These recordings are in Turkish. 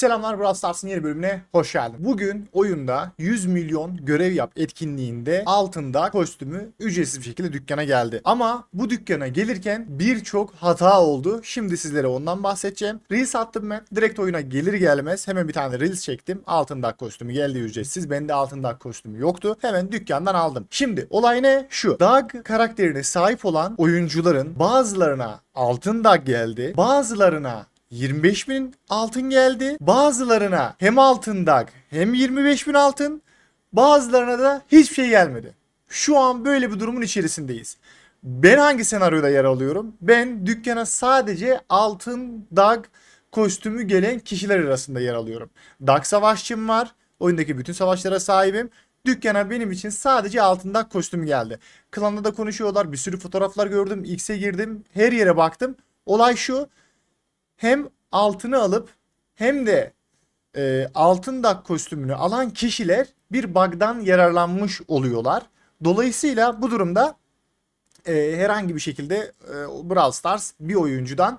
Selamlar Brawl Stars'ın yeni bölümüne hoş geldin. Bugün oyunda 100 milyon görev yap etkinliğinde altında kostümü ücretsiz bir şekilde dükkana geldi. Ama bu dükkana gelirken birçok hata oldu. Şimdi sizlere ondan bahsedeceğim. Reels attım ben. Direkt oyuna gelir gelmez hemen bir tane Reels çektim. Altında kostümü geldi ücretsiz. Bende altında kostümü yoktu. Hemen dükkandan aldım. Şimdi olay ne? Şu. Dag karakterine sahip olan oyuncuların bazılarına altın dag geldi. Bazılarına 25 bin altın geldi. Bazılarına hem altın dag hem 25 bin altın. Bazılarına da hiçbir şey gelmedi. Şu an böyle bir durumun içerisindeyiz. Ben hangi senaryoda yer alıyorum? Ben dükkana sadece altın dag kostümü gelen kişiler arasında yer alıyorum. Dag savaşçım var. Oyundaki bütün savaşlara sahibim. Dükkana benim için sadece altın dag kostüm geldi. Klanda da konuşuyorlar. Bir sürü fotoğraflar gördüm. X'e girdim. Her yere baktım. Olay şu hem altını alıp hem de e, altın dak kostümünü alan kişiler bir bug'dan yararlanmış oluyorlar. Dolayısıyla bu durumda e, herhangi bir şekilde e, Brawl Stars bir oyuncudan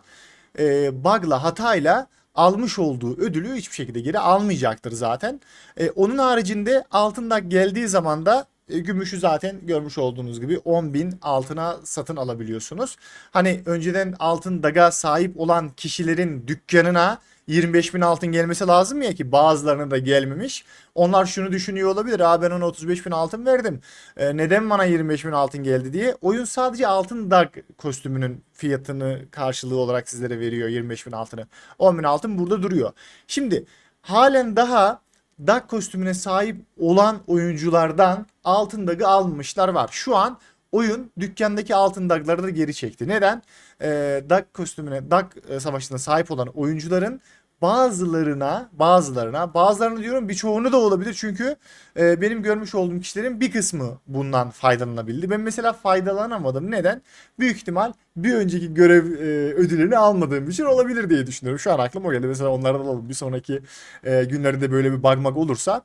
e, bug'la hatayla almış olduğu ödülü hiçbir şekilde geri almayacaktır zaten. E, onun haricinde altın dak geldiği zaman da gümüşü zaten görmüş olduğunuz gibi 10.000 altına satın alabiliyorsunuz. Hani önceden altın daga sahip olan kişilerin dükkanına 25 bin altın gelmesi lazım ya ki bazılarına da gelmemiş. Onlar şunu düşünüyor olabilir. Aa ben ona 35 bin altın verdim. E, neden bana 25 bin altın geldi diye. Oyun sadece altın dag kostümünün fiyatını karşılığı olarak sizlere veriyor 25 bin altını. 10 bin altın burada duruyor. Şimdi halen daha Dag kostümüne sahip olan oyunculardan altın dagı almamışlar var. Şu an oyun dükkandaki altın dagları da geri çekti. Neden? Ee, Dag kostümüne, Dag e, savaşına sahip olan oyuncuların bazılarına, bazılarına, bazılarına diyorum birçoğunu da olabilir. Çünkü e, benim görmüş olduğum kişilerin bir kısmı bundan faydalanabildi. Ben mesela faydalanamadım. Neden? Büyük ihtimal bir önceki görev e, ödülünü almadığım için olabilir diye düşünüyorum. Şu an aklıma o geldi. Mesela onlardan alalım. Bir sonraki e, günlerinde böyle bir bagmak olursa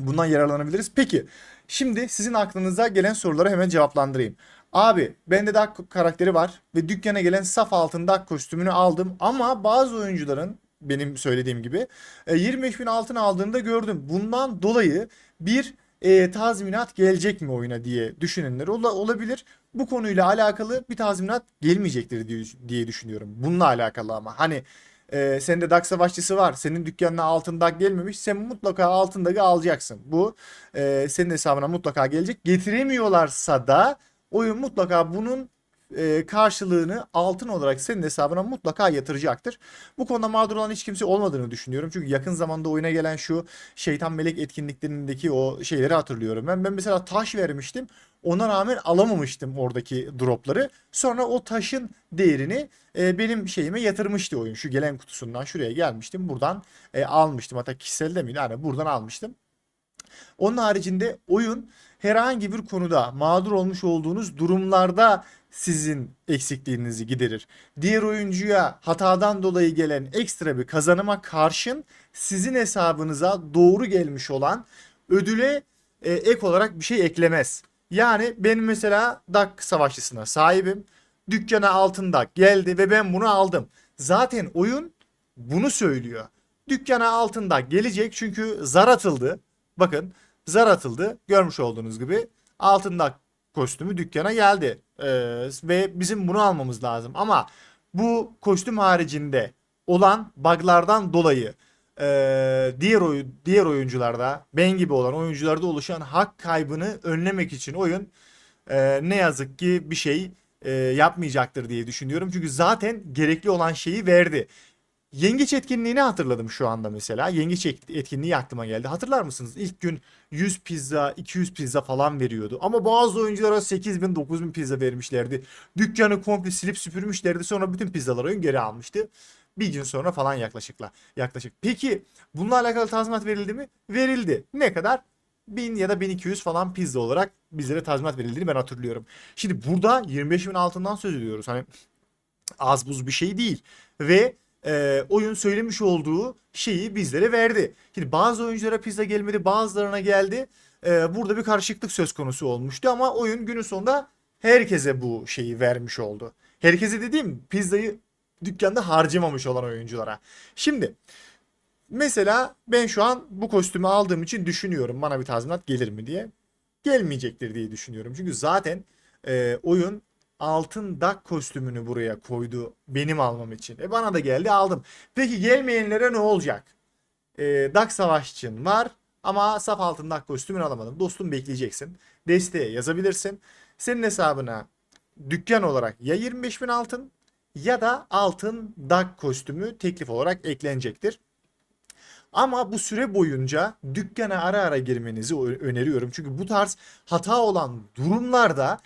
bundan yararlanabiliriz. Peki şimdi sizin aklınıza gelen soruları hemen cevaplandırayım. Abi bende Dark karakteri var ve dükkana gelen saf altın Dark kostümünü aldım ama bazı oyuncuların benim söylediğim gibi e, 25 bin altın aldığını da gördüm. Bundan dolayı bir e, tazminat gelecek mi oyuna diye düşünenler ola- olabilir. Bu konuyla alakalı bir tazminat gelmeyecektir diye, diye düşünüyorum. Bununla alakalı ama hani e, sende DAG savaşçısı var. Senin dükkanına altın DAG gelmemiş. Sen mutlaka altın DAG'ı alacaksın. Bu e, senin hesabına mutlaka gelecek. Getiremiyorlarsa da oyun mutlaka bunun e, karşılığını altın olarak senin hesabına mutlaka yatıracaktır. Bu konuda mağdur olan hiç kimse olmadığını düşünüyorum. Çünkü yakın zamanda oyuna gelen şu şeytan melek etkinliklerindeki o şeyleri hatırlıyorum. Ben, ben mesela taş vermiştim. Ona rağmen alamamıştım oradaki dropları. Sonra o taşın değerini e, benim şeyime yatırmıştı oyun. Şu gelen kutusundan şuraya gelmiştim. Buradan e, almıştım. Hatta kişiselde miydi? Yani buradan almıştım. Onun haricinde oyun herhangi bir konuda mağdur olmuş olduğunuz durumlarda sizin eksikliğinizi giderir. Diğer oyuncuya hatadan dolayı gelen ekstra bir kazanıma karşın sizin hesabınıza doğru gelmiş olan ödüle e, ek olarak bir şey eklemez. Yani benim mesela DAK savaşçısına sahibim. Dükkana altın DAK geldi ve ben bunu aldım. Zaten oyun bunu söylüyor. Dükkana altın DAK gelecek çünkü zar atıldı. Bakın zar atıldı. Görmüş olduğunuz gibi altın DAK kostümü dükkana geldi. Ee, ve bizim bunu almamız lazım. Ama bu kostüm haricinde olan buglardan dolayı e, diğer oyun diğer oyuncularda ben gibi olan oyuncularda oluşan hak kaybını önlemek için oyun e, ne yazık ki bir şey e, yapmayacaktır diye düşünüyorum. Çünkü zaten gerekli olan şeyi verdi. Yengeç etkinliğini hatırladım şu anda mesela. Yengeç et- etkinliği aklıma geldi. Hatırlar mısınız? İlk gün 100 pizza, 200 pizza falan veriyordu. Ama bazı oyunculara 8000, 9000 pizza vermişlerdi. Dükkanı komple silip süpürmüşlerdi. Sonra bütün pizzaları oyun geri almıştı. Bir gün sonra falan yaklaşıkla. Yaklaşık. Peki bununla alakalı tazminat verildi mi? Verildi. Ne kadar? 1000 ya da 1200 falan pizza olarak bizlere tazminat verildiğini ben hatırlıyorum. Şimdi burada 25 bin altından söz ediyoruz. Hani az buz bir şey değil. Ve e, oyun söylemiş olduğu şeyi bizlere verdi. Şimdi bazı oyunculara pizza gelmedi, bazılarına geldi. E, burada bir karışıklık söz konusu olmuştu ama oyun günün sonunda herkese bu şeyi vermiş oldu. Herkese dediğim pizzayı dükkanda harcamamış olan oyunculara. Şimdi Mesela ben şu an bu kostümü aldığım için düşünüyorum bana bir tazminat gelir mi diye. Gelmeyecektir diye düşünüyorum. Çünkü zaten e, oyun altın dak kostümünü buraya koydu benim almam için. E bana da geldi aldım. Peki gelmeyenlere ne olacak? E, dak savaşçın var ama saf altın dak kostümünü alamadım. Dostum bekleyeceksin. Desteğe yazabilirsin. Senin hesabına dükkan olarak ya 25 bin altın ya da altın dak kostümü teklif olarak eklenecektir. Ama bu süre boyunca dükkana ara ara girmenizi öneriyorum. Çünkü bu tarz hata olan durumlarda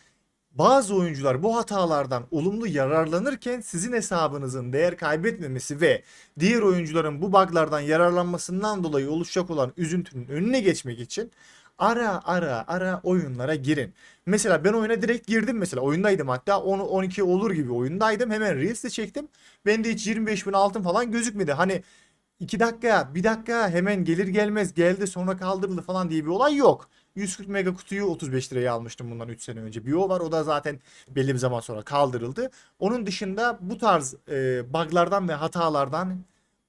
bazı oyuncular bu hatalardan olumlu yararlanırken sizin hesabınızın değer kaybetmemesi ve diğer oyuncuların bu buglardan yararlanmasından dolayı oluşacak olan üzüntünün önüne geçmek için ara ara ara oyunlara girin. Mesela ben oyuna direkt girdim mesela oyundaydım hatta 10 12 olur gibi oyundaydım hemen Reels de çektim. Bende hiç 25 bin altın falan gözükmedi. Hani 2 dakika, 1 dakika hemen gelir gelmez geldi sonra kaldırıldı falan diye bir olay yok. 140 mega kutuyu 35 liraya almıştım bundan 3 sene önce. Bir o var o da zaten belli bir zaman sonra kaldırıldı. Onun dışında bu tarz e, buglardan ve hatalardan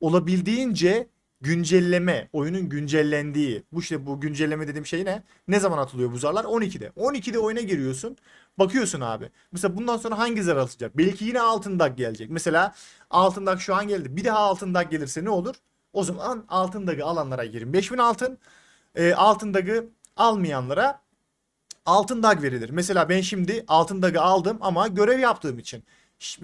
olabildiğince güncelleme, oyunun güncellendiği, bu işte bu güncelleme dediğim şey ne? Ne zaman atılıyor bu zarlar? 12'de. 12'de oyuna giriyorsun. Bakıyorsun abi. Mesela bundan sonra hangi zar atılacak? Belki yine altın dag gelecek. Mesela altın dag şu an geldi. Bir daha altın dag gelirse ne olur? O zaman altın dagı alanlara 25 bin altın. E, altın dagı almayanlara altın dag verilir. Mesela ben şimdi altın dagı aldım ama görev yaptığım için.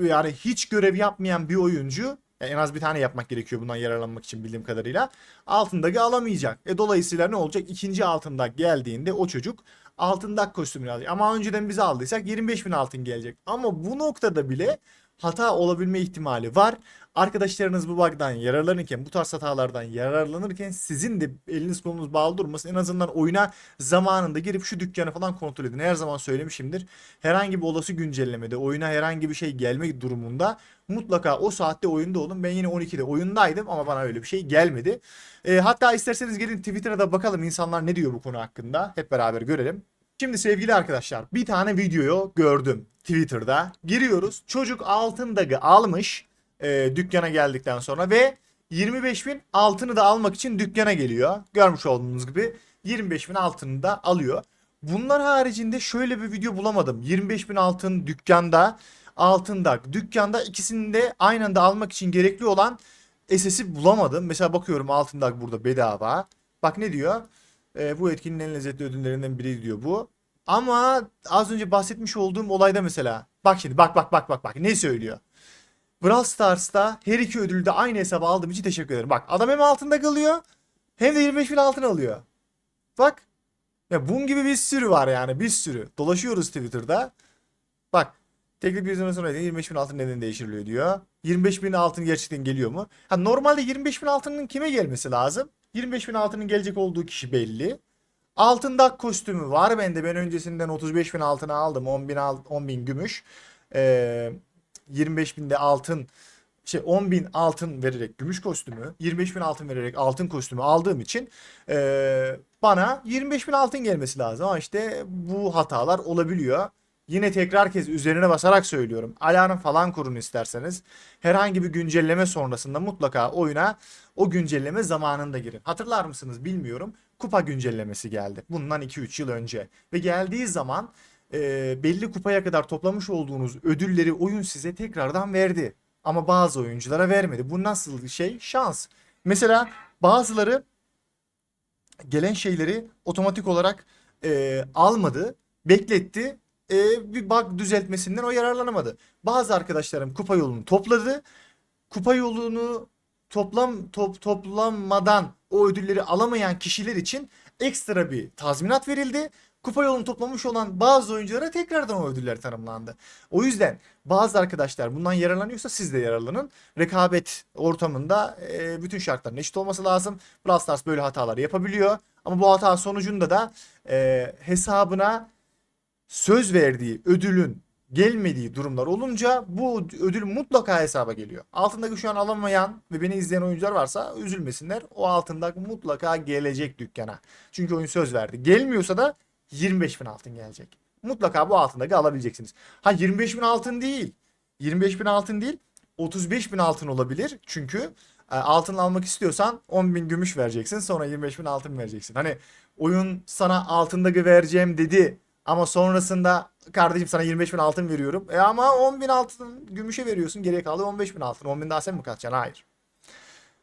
Yani hiç görev yapmayan bir oyuncu yani en az bir tane yapmak gerekiyor bundan yararlanmak için bildiğim kadarıyla. Altın dagı alamayacak. E dolayısıyla ne olacak? İkinci altın dag geldiğinde o çocuk altın dag kostümünü alacak. Ama önceden biz aldıysak 25 bin altın gelecek. Ama bu noktada bile hata olabilme ihtimali var. Arkadaşlarınız bu bug'dan yararlanırken, bu tarz hatalardan yararlanırken sizin de eliniz kolunuz bağlı durmasın. En azından oyuna zamanında girip şu dükkanı falan kontrol edin. Her zaman söylemişimdir. Herhangi bir olası güncellemede, oyuna herhangi bir şey gelme durumunda mutlaka o saatte oyunda olun. Ben yine 12'de oyundaydım ama bana öyle bir şey gelmedi. E, hatta isterseniz gelin Twitter'a da bakalım insanlar ne diyor bu konu hakkında. Hep beraber görelim. Şimdi sevgili arkadaşlar bir tane videoyu gördüm Twitter'da. Giriyoruz. Çocuk altın dagı almış e, dükkana geldikten sonra ve 25 bin altını da almak için dükkana geliyor. Görmüş olduğunuz gibi 25 bin altını da alıyor. Bunlar haricinde şöyle bir video bulamadım. 25 bin altın dükkanda, altın dag dükkanda ikisini de aynı anda almak için gerekli olan SS'i bulamadım. Mesela bakıyorum altın dag burada bedava. Bak ne diyor? E, bu etkinin en lezzetli ödüllerinden biri diyor bu. Ama az önce bahsetmiş olduğum olayda mesela. Bak şimdi bak bak bak bak bak ne söylüyor? Brawl Stars'ta her iki ödülü de aynı hesaba aldığım için teşekkür ederim. Bak adam hem altında kalıyor hem de 25 bin altın alıyor. Bak. Ya bunun gibi bir sürü var yani bir sürü. Dolaşıyoruz Twitter'da. Bak. Teklif bir zaman sonra 25 bin altın neden değiştiriliyor diyor. 25 bin altın gerçekten geliyor mu? Ha normalde 25 bin altının kime gelmesi lazım? 25 bin altının gelecek olduğu kişi belli. Altın dak kostümü var bende. Ben öncesinden 35 bin altına aldım. 10 bin, al- 10 bin gümüş. Ee, 25 binde altın şey 10 bin altın vererek gümüş kostümü 25 bin altın vererek altın kostümü aldığım için ee, bana 25 bin altın gelmesi lazım ama işte bu hatalar olabiliyor. Yine tekrar kez üzerine basarak söylüyorum. Alarm falan kurun isterseniz. Herhangi bir güncelleme sonrasında mutlaka oyuna o güncelleme zamanında girin. Hatırlar mısınız bilmiyorum. Kupa güncellemesi geldi. Bundan 2-3 yıl önce. Ve geldiği zaman e, belli kupaya kadar toplamış olduğunuz ödülleri oyun size tekrardan verdi. Ama bazı oyunculara vermedi. Bu nasıl bir şey? Şans. Mesela bazıları gelen şeyleri otomatik olarak e, almadı, bekletti. E, bir bug düzeltmesinden o yararlanamadı. Bazı arkadaşlarım kupa yolunu topladı. Kupa yolunu toplam top, toplanmadan o ödülleri alamayan kişiler için ekstra bir tazminat verildi. Kupa yolunu toplamış olan bazı oyunculara tekrardan o ödüller tanımlandı. O yüzden bazı arkadaşlar bundan yararlanıyorsa siz de yararlanın. Rekabet ortamında e, bütün şartların eşit olması lazım. Brawl Stars böyle hatalar yapabiliyor. Ama bu hata sonucunda da e, hesabına söz verdiği ödülün gelmediği durumlar olunca bu ödül mutlaka hesaba geliyor. Altındaki şu an alamayan ve beni izleyen oyuncular varsa üzülmesinler. O altındaki mutlaka gelecek dükkana. Çünkü oyun söz verdi. Gelmiyorsa da 25 bin altın gelecek. Mutlaka bu altındaki alabileceksiniz. Ha 25 bin altın değil. 25 bin altın değil. 35 bin altın olabilir. Çünkü e, altın almak istiyorsan 10.000 gümüş vereceksin. Sonra 25.000 altın vereceksin. Hani oyun sana altında vereceğim dedi. Ama sonrasında kardeşim sana 25.000 altın veriyorum. E ama 10.000 altın gümüşe veriyorsun. Geriye kaldı 15.000 altın. 10.000 daha sen mi katacaksın? Hayır.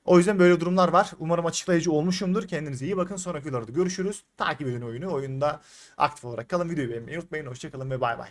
O yüzden böyle durumlar var. Umarım açıklayıcı olmuşumdur. Kendinize iyi bakın. Sonraki videolarda görüşürüz. Takip edin oyunu. Oyunda aktif olarak kalın. Videoyu beğenmeyi unutmayın. Hoşçakalın ve bay bay.